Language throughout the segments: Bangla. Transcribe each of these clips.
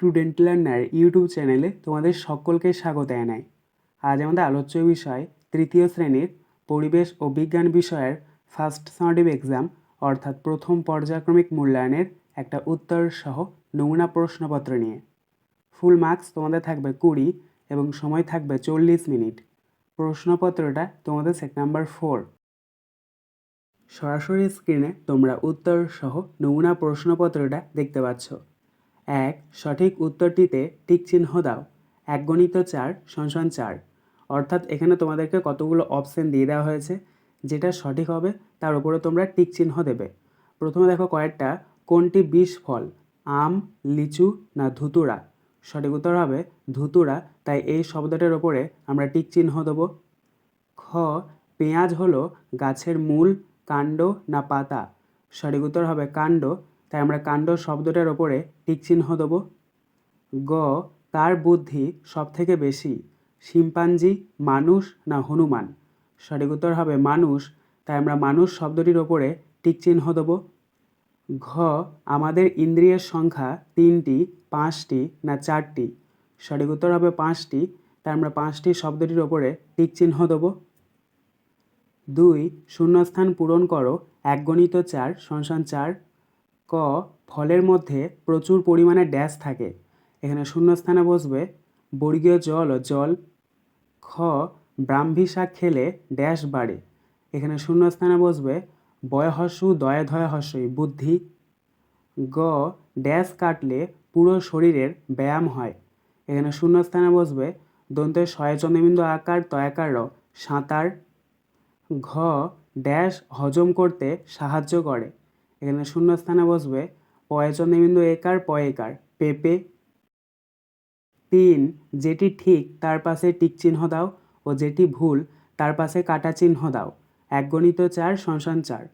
স্টুডেন্ট লার্নার ইউটিউব চ্যানেলে তোমাদের সকলকে স্বাগত জানাই। আজ আমাদের আলোচ্য বিষয় তৃতীয় শ্রেণির পরিবেশ ও বিজ্ঞান বিষয়ের ফার্স্ট সামেটিভ এক্সাম অর্থাৎ প্রথম পর্যায়ক্রমিক মূল্যায়নের একটা উত্তর সহ নমুনা প্রশ্নপত্র নিয়ে। ফুল মার্কস তোমাদের থাকবে কুড়ি এবং সময় থাকবে চল্লিশ মিনিট। প্রশ্নপত্রটা তোমাদের সেট নাম্বার ফোর সরাসরি স্ক্রিনে তোমরা উত্তর সহ নমুনা প্রশ্নপত্রটা দেখতে পাচ্ছ। এক, সঠিক উত্তরটিতে টিক চিহ্ন দাও। এক গণিত চার সংসান চার। অর্থাৎ এখানে তোমাদেরকে কতগুলো অপশন দিয়ে দেওয়া হয়েছে। যেটা সঠিক হবে, তার উপরে তোমরা টিক চিহ্ন দেবে। প্রথমে দেখো কয়েকটা, কোনটি বিষ ফল? আম, লিচু না ধুতুরা? সঠিক উত্তর হবে ধুতুরা, তাই এই শব্দটার ওপরে আমরা টিক চিহ্ন দেবো। খ, পেঁয়াজ হলো গাছের মূল, কাণ্ড না পাতা? সঠিক উত্তর হবে কাণ্ড। তাই আমরা কাণ্ড শব্দটার ওপরে চিহ্ন দেবো। গ কার বুদ্ধি সব থেকে বেশি, শিম্পাঞ্জি, মানুষ না হনুমান? সঠিক উত্তর হবে মানুষ, তাই আমরা মানুষ শব্দটির ওপরে চিহ্ন দেবো। ঘ, আমাদের ইন্দ্রিয়ের সংখ্যা তিনটি, পাঁচটি না চারটি? সঠিক উত্তর হবে পাঁচটি, তাই আমরা পাঁচটি শব্দটির ওপরে চিহ্ন দেবো। দুই, শূন্যস্থান পূরণ করো এক গণিত চার সংসান চার ক, ফলের মধ্যে প্রচুর পরিমাণে ড্যাশ থাকে। এখানে শূন্যস্থানে বসবে, বর্গীয় জল ও জল, খ, ব্রাহ্মী শাক খেলে ড্যাশ বাড়ে। এখানে শূন্যস্থানে বসবে, বয়হস্যু, দয়া ধয় হস্যই, বুদ্ধি। গ, ড্যাশ কাটলে পুরো শরীরের ব্যায়াম হয়। এখানে শূন্যস্থানে বসবে দন্তের শয়চন্দ্রবিন্দু আকার, তয়াকার সাঁতার। ঘ, ড্যাশ হজম করতে সাহায্য করে। এখানে শূন্য স্থানে বসবে পয়চন্দ্রবিন্দু একার পয়েকার পেঁপে তিন, যেটি ঠিক, তার পাশে টিক চিহ্ন দাও, ও যেটি ভুল, তার পাশে কাটা চিহ্ন দাও। এক গণিত চার সংসান চার।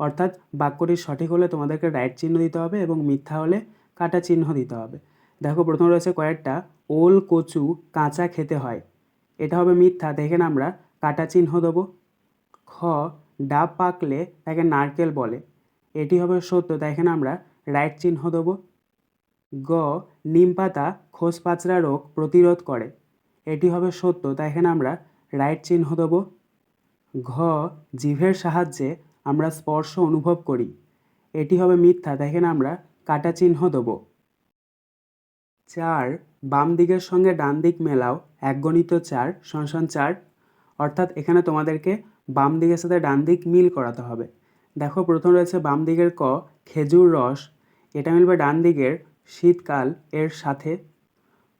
অর্থাৎ বাক্যটি সঠিক হলে তোমাদেরকে রাইট চিহ্ন দিতে হবে এবং মিথ্যা হলে কাটা চিহ্ন দিতে হবে। দেখো, প্রথম রয়েছে কয়েকটা। ওল, কচু, কাঁচা খেতে হয়। এটা হবে মিথ্যা দেখেন আমরা কাটা চিহ্ন দেবো। খ, ডাব পাকলে তাকে নারকেল বলে। এটি হবে সত্য। তাই এখানে আমরা রাইট চিহ্ন দেবো। গ, নিম পাতা খোসপাচড়া রোগ প্রতিরোধ করে। এটি হবে সত্য। তাই এখানে আমরা রাইট চিহ্ন দেবো। ঘ, জিভের সাহায্যে আমরা স্পর্শ অনুভব করি। এটি হবে মিথ্যা। তাই এখানে আমরা কাটা চিহ্ন দেবো। চার, বাম দিকের সঙ্গে ডান দিক মেলাও। এক গণিত চার সংসান চার। অর্থাৎ এখানে তোমাদেরকে বাম দিকের সাথে ডান দিক মিল করাতে হবে। দেখো, প্রথম রয়েছে বাম দিকের ক, খেজুর রস। এটা মিলবে ডান দিকের, শীতকাল এর সাথে।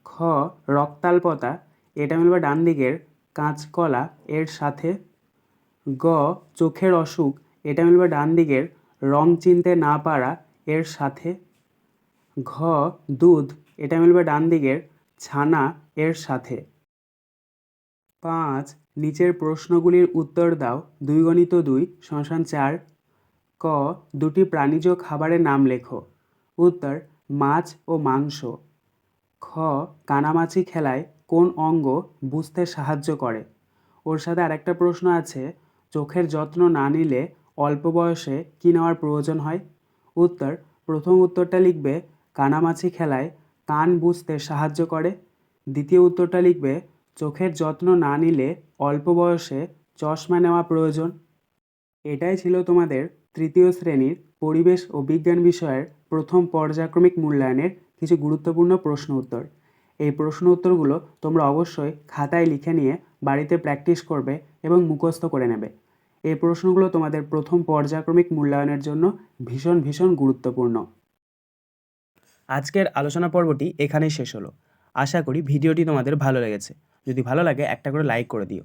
খ, রক্তাল্পতা। এটা মিলবে ডান দিকের, কাঁচকলা এর সাথে। গ, চোখের অসুখ। এটা মিলবে ডান দিকের, রং চিনতে না পারা এর সাথে। ঘ, দুধ। এটা মিলবে ডান দিকের, ছানা এর সাথে। পাঁচ, নিচের প্রশ্নগুলির উত্তর দাও। দুই গণিত দুই শ্মশান চার। ক দুটি প্রাণীজ খাবারের নাম লেখো। উত্তর, মাছ ও মাংস। খ, কানামাছি খেলায় কোন অঙ্গ বুঝতে সাহায্য করে? ওর সাথে আরেকটা প্রশ্ন আছে, চোখের যত্ন না নিলে অল্প বয়সে কী নেওয়ার প্রয়োজন হয়? উত্তর, প্রথম উত্তরটা লিখবে, কানামাছি খেলায় কান বুঝতে সাহায্য করে। দ্বিতীয় উত্তরটা লিখবে, চোখের যত্ন না নিলে অল্প বয়সে চশমা নেওয়া প্রয়োজন। এটাই ছিল তোমাদের তৃতীয় শ্রেণির পরিবেশ ও বিজ্ঞান বিষয়ের প্রথম পর্যায়ক্রমিক মূল্যায়নের কিছু গুরুত্বপূর্ণ প্রশ্ন উত্তর। এই প্রশ্ন উত্তরগুলো তোমরা অবশ্যই খাতায় লিখে নিয়ে বাড়িতে প্র্যাকটিস করবে এবং মুখস্থ করে নেবে। এই প্রশ্নগুলো তোমাদের প্রথম পর্যায়ক্রমিক মূল্যায়নের জন্য ভীষণ ভীষণ গুরুত্বপূর্ণ। আজকের আলোচনা পর্বটি এখানেই শেষ হলো। আশা করি ভিডিওটি তোমাদের ভালো লেগেছে। যদি ভালো লাগে একটা করে লাইক করে দিও।